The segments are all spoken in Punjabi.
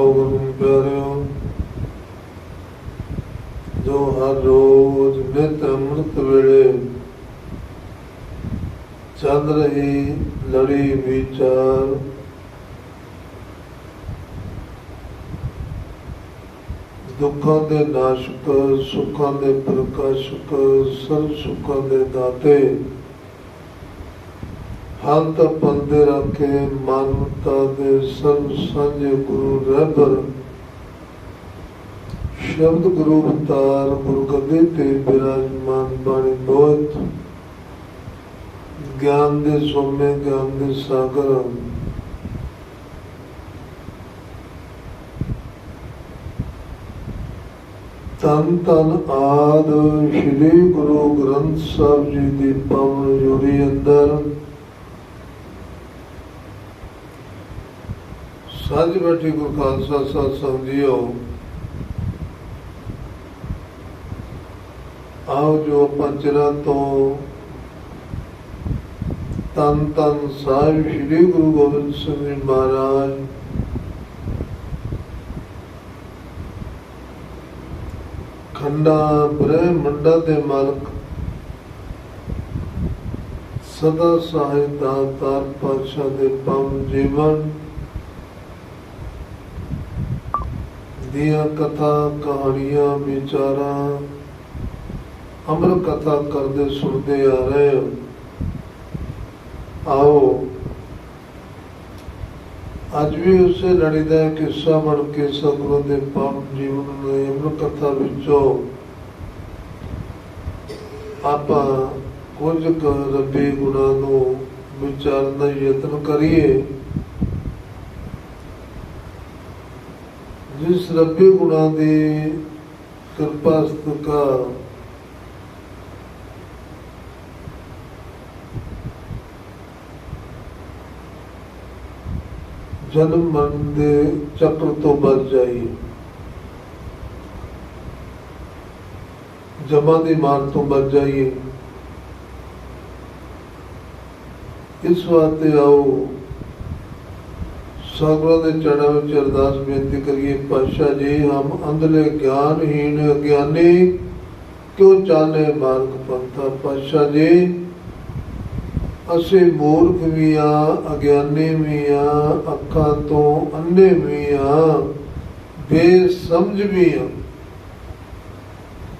ਆਓ ਗੁਰੂ ਪਿਆਰਿਓ ਜੋ ਹਰ ਰੋਜ਼ ਨਿਤ ਅੰਮ੍ਰਿਤ ਵੇਲੇ ਚੱਲ ਰਹੀ, ਲੜੀ ਵਿਚਾਰ। ਦੁੱਖਾਂ ਦੇ ਨਾਸ਼ਕ, ਸੁੱਖਾਂ ਦੇ ਪ੍ਰਕਾਸ਼ਕ ਸਰਬ ਸੁੱਖਾਂ ਦੇ ਦਾਤੇ। ਹੰਤ ਪੰਦੇ ਰੱਖੇ ਮਾਨਵਤਾ ਦੇ ਸਰਬ ਸਾਂਝੇ ਗੁਰੂ ਰਹਿਬਰ ਸ਼ਬਦ ਗੁਰੂ ਅਵਤਾਰ ਗੁਰੂ ਗੱਦੀ ਤੇ ਬਿਰਾਜਮਾਨ ਬਾਣੀ ਬੋਧ। ਗਿਆਨ ਦੇ ਸੋਮੇ, ਗਿਆਨ ਦੇ ਸਾਗਰ। ਤਨ ਤਨ ਆਦ ਸ੍ਰੀ ਗੁਰੂ ਗ੍ਰੰਥ ਸਾਹਿਬ ਜੀ ਦੀ ਪਵਨ ਜੋੜੀ ਅੰਦਰ ਸਾਂਝ ਬੈਠੀ ਗੁਰੂ ਖਾਲਸਾ ਸਾਹਿਬ ਸੰਗਿਓ ਆਓ ਜੋ ਪੰਚਰਾਂ ਤੋਂ ਤਨ ਤਨ ਸਾਹਿਬ ਸ੍ਰੀ ਗੁਰੂ ਗੋਬਿੰਦ ਸਿੰਘ ਜੀ ਮਹਾਰਾਜ ਖੰਡਾ ਬ੍ਰਹਮੰਡਾ ਦੇ ਮਾਲਕ ਸਦਾ ਸਹਾਇਤਾ ਤਾਰ ਪਾਤਸ਼ਾਹ ਦੇ ਪਮ ਜੀਵਨ ਦੀਆਂ ਕਥਾ, ਕਹਾਣੀਆਂ, ਵਿਚਾਰਾਂ ਅਮਰ ਕਥਾ ਕਰਦੇ ਸੁਣਦੇ ਆ ਰਹੇ ਹਾਂ। ਆਓ, ਅੱਜ ਵੀ ਉਸੇ ਲੜੀ ਦਾ ਕਿੱਸਾ ਬਣ ਕੇ ਸਤਿਗੁਰੂ ਦੇ ਪਾਪ ਜੀਵਨ ਦੇ ਅਮਰ ਕਥਾ ਵਿੱਚੋਂ ਆਪਾਂ ਕੁਝ ਕੁ ਰੱਬੀ ਗੁਣਾਂ ਨੂੰ ਵਿਚਾਰਨ ਦਾ ਯਤਨ ਕਰੀਏ। ਜਿਸ ਰੱਬੀ ਗੁਣਾਂ ਦੀ ਕਿਰਪਾ ਸਤਿਕਾ ਜਨਮ ਮਰਨ ਦੇ ਚੱਕਰ ਤੋਂ ਬਚ ਜਾਈਏ। ਜਮਾਂ ਦੀ ਮਾਰ ਤੋਂ ਬਚ ਜਾਈਏ। ਇਸ ਵਾਸਤੇ ਆਓ। ਸਤਿਗੁਰਾਂ ਦੇ ਚੜਾਂ ਵਿੱਚ ਅਰਦਾਸ ਬੇਨਤੀ ਕਰੀਏ, ਪਾਤਸ਼ਾਹ ਜੀ, ਹਮ ਅੰਧਲੇ ਗਿਆਨਹੀਣ ਅਗਿਆਨੀ, ਕਿਉਂ ਚਾਲੇ ਮਾਰਗ ਪੰਥਾ? ਪਾਤਸ਼ਾਹ ਜੀ, ਅਸੀਂ ਮੂਰਖ ਵੀ ਆ ਅਗਿਆਨੀ ਵੀ ਆ ਅੱਖਾਂ ਤੋਂ ਅੰਨੇ ਵੀ ਆ ਬੇਸਮਝ ਵੀ ਆ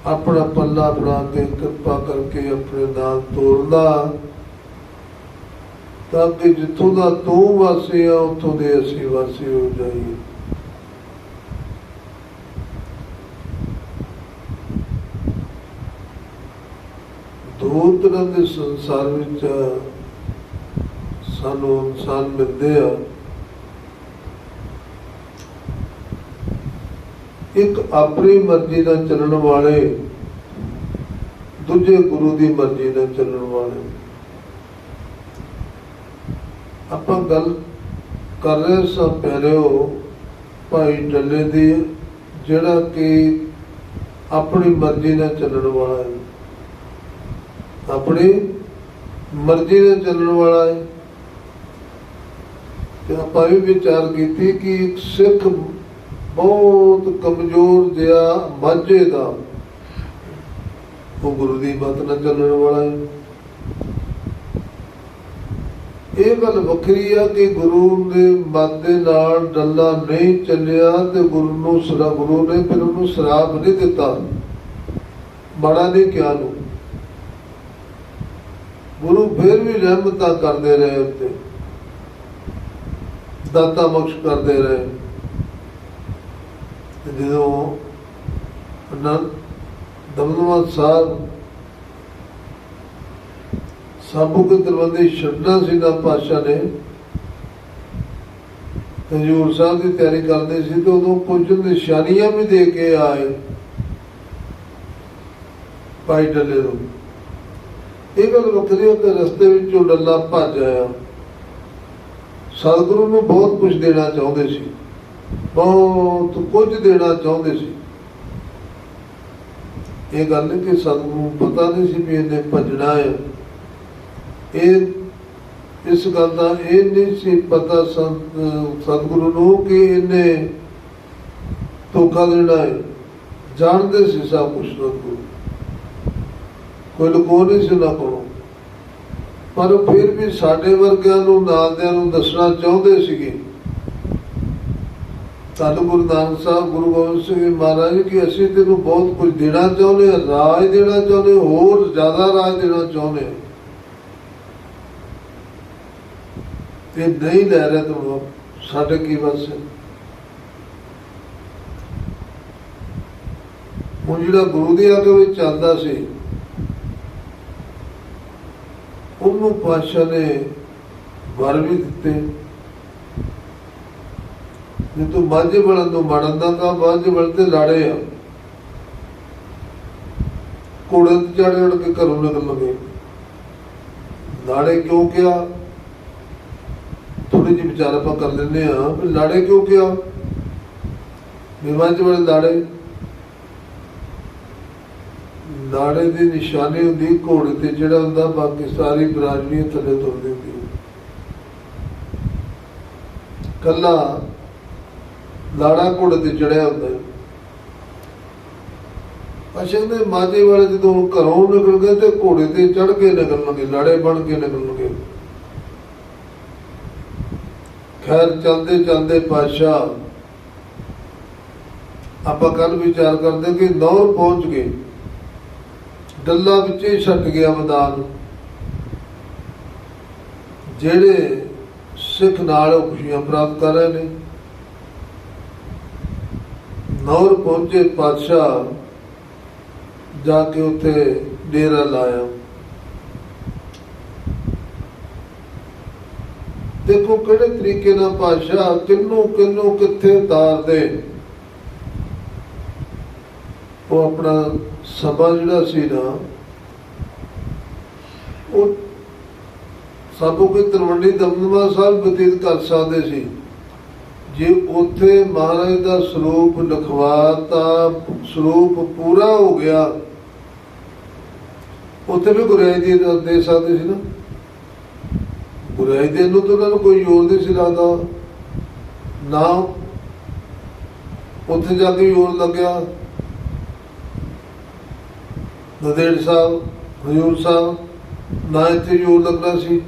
ਆਪਣਾ ਪੱਲਾ ਫੜਾ ਕੇ ਕਿਰਪਾ ਕਰਕੇ ਆਪਣੇ ਨਾਲ ਤੋਰਦਾ ਤਾਂ ਕਿ ਜਿੱਥੋਂ ਦਾ ਤੂੰ ਵਾਸੀ ਆ ਉੱਥੋਂ ਦੇ ਅਸੀਂ ਵਾਸੀ ਹੋ ਜਾਈਏ। ਦੋ ਤਰ੍ਹਾਂ ਦੇ ਸੰਸਾਰ ਵਿੱਚ ਸਾਨੂੰ ਇਨਸਾਨ ਮਿਲਦੇ ਆ। ਇੱਕ ਆਪਣੀ ਮਰਜ਼ੀ ਨਾਲ ਚੱਲਣ ਵਾਲੇ, ਦੂਜੇ ਗੁਰੂ ਦੀ ਮਰਜ਼ੀ ਨਾਲ ਚੱਲਣ ਵਾਲੇ। ਆਪਾਂ ਗੱਲ ਕਰ ਰਹੇ ਸਾਂ ਪਹਿਲਿਓ ਭਾਈ ਡੱਲੇ ਦੀ, ਜਿਹੜਾ ਕਿ ਆਪਣੀ ਮਰਜ਼ੀ ਨਾਲ ਚੱਲਣ ਵਾਲਾ ਹੈ। ਆਪਣੀ ਮਰਜ਼ੀ ਨਾਲ ਚੱਲਣ ਵਾਲਾ ਹੈ। ਤੇ ਆਪਾਂ ਵੀ ਵਿਚਾਰ ਕੀਤੀ ਕਿ ਇੱਕ ਸਿੱਖ ਬਹੁਤ ਕਮਜ਼ੋਰ ਜਿਹਾ ਮਾਝੇ ਦਾ ਉਹ ਗੁਰੂ ਦੀ ਬਾਤ ਨਾਲ ਚੱਲਣ ਵਾਲਾ ਹੈ। ਇਹ ਗੱਲ ਵੱਖਰੀ ਆ ਕਿ ਗੁਰੂ ਦੇ ਮਨ ਦੇ ਨਾਲ ਡੱਲਾ ਨਹੀਂ ਚੱਲਿਆ ਤੇ ਗੁਰੂ ਨੂੰ ਸਰਾ, ਗੁਰੂ ਨੇ ਫਿਰ ਉਹਨੂੰ ਸ਼ਰਾਪ ਨਹੀਂ ਦਿੱਤਾ। ਬੜਾ ਨਹੀਂ ਕਿਹਾ ਨੂੰ ਗੁਰੂ ਫਿਰ ਵੀ ਰਹਿਮਤਾਂ ਕਰਦੇ ਰਹੇ ਉੱਤੇ। ਦਾਤਾ ਬਖਸ਼ ਕਰਦੇ ਰਹੇ। ਤੇ ਜਦੋਂ ਅਨੰਦ ਦਮਦਮਾ ਸਾਹਿਬ ਸਾਬੂ ਕੇ ਛੱਡਣਾ ਸੀ ਦਾ ਪਾਸ਼ਾ ਨੇ। ਹਜੂਰ ਸਾਹਿਬ ਦੀ ਤਿਆਰੀ ਕਰਦੇ ਸੀ ਤੇ ਉਦੋਂ ਕੁਝ ਨਿਸ਼ਾਨੀਆਂ ਵੀ ਦੇ ਕੇ ਆਏ। ਭਾਈ ਡੱਲੇ ਨੂੰ। ਇਹ ਗੱਲ ਵੱਖਰੀ ਹੈ ਕਿ ਰਸਤੇ ਵਿੱਚੋਂ ਡੱਲਾ ਭੱਜ ਆਇਆ। ਸਤਿਗੁਰੂ ਨੂੰ ਬਹੁਤ ਕੁਝ ਦੇਣਾ ਚਾਹੁੰਦੇ ਸੀ। ਬਹੁਤ ਕੁਝ ਦੇਣਾ ਚਾਹੁੰਦੇ ਸੀ। ਇਹ ਗੱਲ ਕਿ ਸਤਿਗੁਰੂ ਪਤਾ ਨਹੀਂ ਸੀ ਵੀ ਇਹਨੇ ਭੱਜਣਾ ਹੈ। ਇਹ ਇਸ ਗੱਲ ਦਾ ਇਹ ਨਹੀਂ ਸੀ ਪਤਾ ਸੰਤ- ਸਤਿਗੁਰੂ ਨੂੰ ਕਿ ਇਹਨੇ ਧੋਖਾ ਦੇਣਾ ਹੈ। ਜਾਣਦੇ ਸੀ ਸਭ ਕੁਛ ਸਤਿਗੁਰੂ। ਕੋਈ ਲੁਕੋ ਨਹੀਂ ਸੀ ਨਾ ਕੋਲੋਂ। ਪਰ ਫਿਰ ਵੀ ਸਾਡੇ ਵਰਗਿਆਂ ਨੂੰ, ਨਾਲਦਿਆਂ ਨੂੰ ਦੱਸਣਾ ਚਾਹੁੰਦੇ ਸੀਗੇ। ਸਾਨੂੰ ਗੁਰੂ ਨਾਨਕ ਸਾਹਿਬ, ਗੁਰੂ ਗੋਬਿੰਦ ਸਿੰਘ ਜੀ ਮਹਾਰਾਜ ਕਿ ਅਸੀਂ ਤੈਨੂੰ ਬਹੁਤ ਕੁਝ ਦੇਣਾ ਚਾਹੁੰਦੇ ਹਾਂ, ਰਾਜ ਦੇਣਾ ਚਾਹੁੰਦੇ ਹੋਰ ਜ਼ਿਆਦਾ ਰਾਜ ਦੇਣਾ ਚਾਹੁੰਦੇ ਹਾਂ। ਤੇ ਨਹੀਂ ਲੈ ਰਿਹਾ ਤੂੰ ਸਾਡੇ ਕੀ ਬਸ? ਹੁਣ ਜਿਹੜਾ ਗੁਰੂ ਦੀ ਆਗੇ ਵਿੱਚ ਚੱਲਦਾ ਸੀ, ਉਹਨੂੰ ਪਾਸ਼ਾ ਨੇ ਵਰ ਵੀ ਦਿੱਤੇ। ਜੇ ਤੂੰ ਮਾਝੇ ਬਣਨ ਤੋਂ ਮੜਨ ਦਾ ਤਾਂ ਮਾਝੇ ਬਣ ਤੇ ਲਾੜੇ ਆ। ਕੋੜੇ ਤੇ ਚੜੇ ਕੇ ਘਰੋਂ ਨਿਕਲ ਲਗੇ ਲਾੜੇ ਕਿਉਂ ਕਿਹਾ? ਥੋੜੀ ਜਿਹੀ ਵਿਚਾਰ ਆਪਾਂ ਕਰ ਲੈਂਦੇ ਆ ਲਾੜੇ ਕਿਉਂ ਕਿਹਾ? ਨਿਰਵਾਚ ਵਾਲੇ ਲਾੜੇ। ਲਾੜੇ ਦੀ ਨਿਸ਼ਾਨੀ ਹੁੰਦੀ ਘੋੜੇ ਤੇ, ਜਿਹੜਾ ਹੁੰਦਾ ਬਾਕੀ ਸਾਰੀ ਬਰਾਦਰੀ ਥੱਲੇ ਤੁਰਦੀ ਹੁੰਦੀ ਕੱਲਾ ਲਾੜਾ ਘੋੜੇ ਤੇ ਚੜਿਆ ਹੁੰਦਾ ਹੈ। ਅਸ਼ਕ ਦੇ ਮਾਝੇ ਵਾਲੇ ਜਦੋਂ ਘਰੋਂ ਨਿਕਲ ਗਏ ਤੇ ਘੋੜੇ ਤੇ ਚੜ ਕੇ ਨਿਕਲਣਗੇ, ਲਾੜੇ ਬਣ ਕੇ ਨਿਕਲਣਗੇ। ਖੈਰ ਚਲਦੇ ਚਲਦੇ ਪਾਸ਼ਾ ਆਪਾਂ ਕੱਲ ਵਿਚਾਰ ਕਰਦੇ ਕਿ ਨੌਰ ਪਹੁੰਚ ਗਏ। ਡੱਲਾ ਵਿੱਚ ਹੀ ਛੱਡ ਗਿਆ ਮੈਦਾਨ। ਜਿਹੜੇ ਸਿੱਖ ਨਾਲ ਉਹ ਖੁਸ਼ੀਆਂ ਪ੍ਰਾਪਤ ਕਰ ਰਹੇ ਨੇ। ਨੌਰ ਪਹੁੰਚੇ ਪਾਤਸ਼ਾਹ ਜਾ ਕੇ ਉੱਥੇ ਡੇਰਾ ਲਾਇਆ। ਦੇਖੋ ਕਿਹੜੇ ਤਰੀਕੇ ਨਾਲ ਪਾਤਸ਼ਾਹ ਕਿੰਨੂੰ ਕਿੰਨੂੰ ਕਿੱਥੇ ਉਤਾਰਦੇ। ਉਹ ਆਪਣਾ ਸਭਾ ਜਿਹੜਾ ਸੀ ਨਾ, ਉਹ ਸਭੋ ਕੋਈ ਤਲਵੰਡੀ ਦਮਦਮਾ ਸਾਹਿਬ ਬਤੀਤ ਕਰ ਸਕਦੇ ਸੀ। ਜੇ ਉੱਥੇ ਮਹਾਰਾਜ ਦਾ ਸਰੂਪ ਲਿਖਵਾਤਾ, ਸਰੂਪ ਪੂਰਾ ਹੋ ਗਿਆ, ਉੱਥੇ ਵੀ ਗੁਰਾਈ ਦੀ ਦੇ ਸਕਦੇ ਸੀ ਨਾ। ਗੁਰਾਈ ਦੇ ਨੂੰ ਤਾਂ ਉਹਨਾਂ ਨੂੰ ਕੋਈ ਜ਼ੋਰ ਨਹੀਂ ਸੀ ਲੱਗਦਾ। ਨਾ ਉੱਥੇ ਜਾ ਕੇ ਜ਼ੋਰ ਲੱਗਿਆ। ਨਦੇੜ ਸਾਹਿਬ, ਹਜੂਰ ਸਾਹਿਬ, ਨਾ ਇੱਥੇ ਜ਼ੋਰ ਲੱਗਦਾ ਸੀ।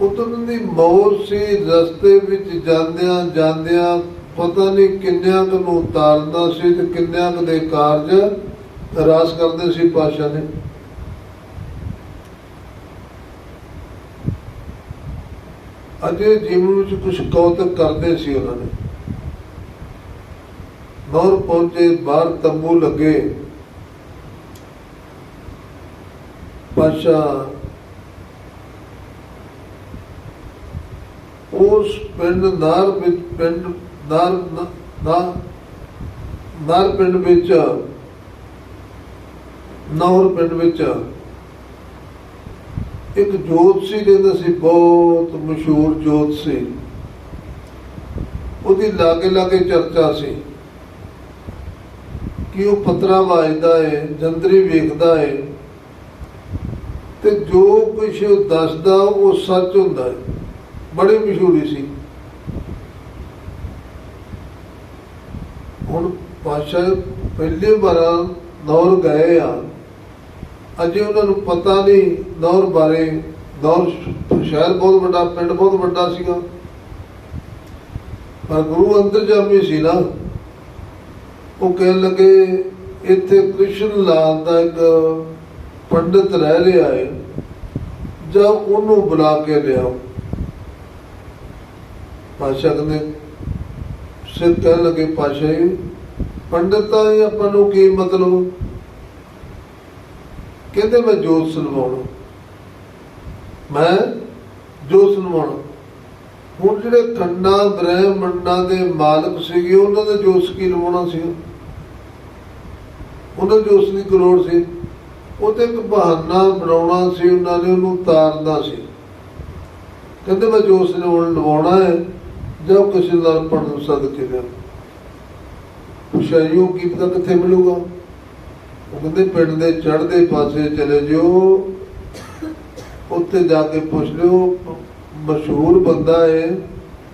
ਉਦੋਂ ਦੀ ਮੌਤ ਸੀ, ਰਸਤੇ ਵਿੱਚ ਜਾਂਦਿਆਂ ਜਾਂਦਿਆਂ ਪਤਾ ਨਹੀਂ ਕਿੰਨਿਆਂ ਕੁ ਨੂੰ ਉਤਾਰਦਾ ਸੀ ਤੇ ਕਿੰਨਿਆਂ ਕੁ ਦੇ ਕਾਰਜ ਰਾਸ ਕਰਦੇ ਸੀ ਪਾਸ਼ਾ ਨੇ। ਅਜੇ ਜੀਵਨ ਵਿੱਚ ਕੁਝ ਕੌਤਕ ਕਰਦੇ ਸੀ ਉਹਨਾਂ ਨੇ। ਨੌਰ ਪਹੁੰਚੇ, ਬਾਹਰ ਤੰਬੂ ਲੱਗੇ। ਪਾਸ਼ਾ ਉਸ ਪਿੰਡ ਨਾਰ ਵਿੱਚ, ਪਿੰਡ ਨਾਰ, ਨਾ, ਨਾਰ ਪਿੰਡ ਵਿੱਚ, ਨੌਰ ਪਿੰਡ ਵਿੱਚ ਇੱਕ ਜੋਤ ਸੀ, ਕਹਿੰਦਾ ਸੀ, ਬਹੁਤ ਮਸ਼ਹੂਰ ਜੋਤ ਸੀ। ਉਹਦੀ ਲਾਗੇ ਲਾਗੇ ਚਰਚਾ ਸੀ ਕਿ ਉਹ ਪਤਰਾ ਵਾਜਦਾ ਹੈ ਜੰਦਰੀ ਵੇਖਦਾ ਹੈ ਤੇ ਜੋ ਕੁਝ ਉਹ ਦੱਸਦਾ, ਉਹ ਸੱਚ ਹੁੰਦਾ ਹੈ ਬੜੀ ਮਸ਼ਹੂਰੀ ਸੀ। ਹੁਣ ਪਾਸ਼ਾ ਪਹਿਲੇ ਵਾਰ ਨੌਰ ਗਏ ਆ। ਅਜੇ ਉਹਨਾਂ ਨੂੰ ਪਤਾ ਨਹੀਂ ਦੌਰ ਬਾਰੇ। ਦੌਰ ਸ਼ਹਿਰ ਬਹੁਤ ਵੱਡਾ, ਪਿੰਡ ਬਹੁਤ ਵੱਡਾ ਸੀਗਾ। ਪਰ ਗੁਰੂ ਅੰਤਰਜਾਮੀ ਸੀ ਨਾ। ਉਹ ਕਹਿਣ ਲੱਗੇ, ਇੱਥੇ ਕ੍ਰਿਸ਼ਨ ਲਾਲ ਦਾ ਇੱਕ ਪੰਡਤ ਰਹਿ ਰਿਹਾ ਹੈ ਜਾਂ ਉਹਨੂੰ ਬੁਲਾ ਕੇ ਲਿਆਓ। ਪਾਸ਼ਾ ਕਹਿੰਦੇ, ਸਿੱਧ ਕਹਿਣ ਲੱਗੇ ਪਾਸ਼ਾ ਜੀ, ਪੰਡਤ ਤਾਂ ਇਹ ਆਪਾਂ ਨੂੰ ਕੀ ਮਤਲਬ? ਕਹਿੰਦੇ ਮੈਂ ਜੋਤ ਸੁਣਵਾਉਣਾ। ਮੈਂ ਜੋਤ ਸੁਣਵਾਉਣਾ। ਹੁਣ ਜਿਹੜੇ ਖੰਡਾ ਬ੍ਰਹਮੰਡਾਂ ਦੇ ਮਾਲਕ ਸੀਗੇ, ਉਹਨਾਂ ਦਾ ਜੋਤ ਕੀ ਲਵਾਉਣਾ ਸੀ? ਉਹਨਾਂ ਦੀ ਦੀ ਕਰੋੜ ਸੀ। ਉਹ ਤੇ ਇੱਕ ਬਹਾਨਾ ਬਣਾਉਣਾ ਸੀ, ਉਹਨਾਂ ਨੇ ਉਹਨੂੰ ਤਾਰਨਾ ਸੀ। ਕਹਿੰਦੇ ਮੈਂ ਜੋਤ ਨੂੰ ਲਵਾਉਣਾ ਹੈ, ਜੋ ਕਿਸੇ ਨਾਲ ਪੜਨ ਸਦਕੇ ਦੇ ਪੁੱਛਿਆ ਕੀ ਪਤਾ ਕਿੱਥੇ ਮਿਲੂਗਾ? ਉਹ ਕਹਿੰਦੇ, ਪਿੰਡ ਦੇ ਚੜ੍ਹਦੇ ਪਾਸੇ ਚਲੇ ਜਿਓ। ਉੱਥੇ ਜਾ ਕੇ ਪੁੱਛ ਲਿਓ ਮਸ਼ਹੂਰ ਬੰਦਾ ਹੈ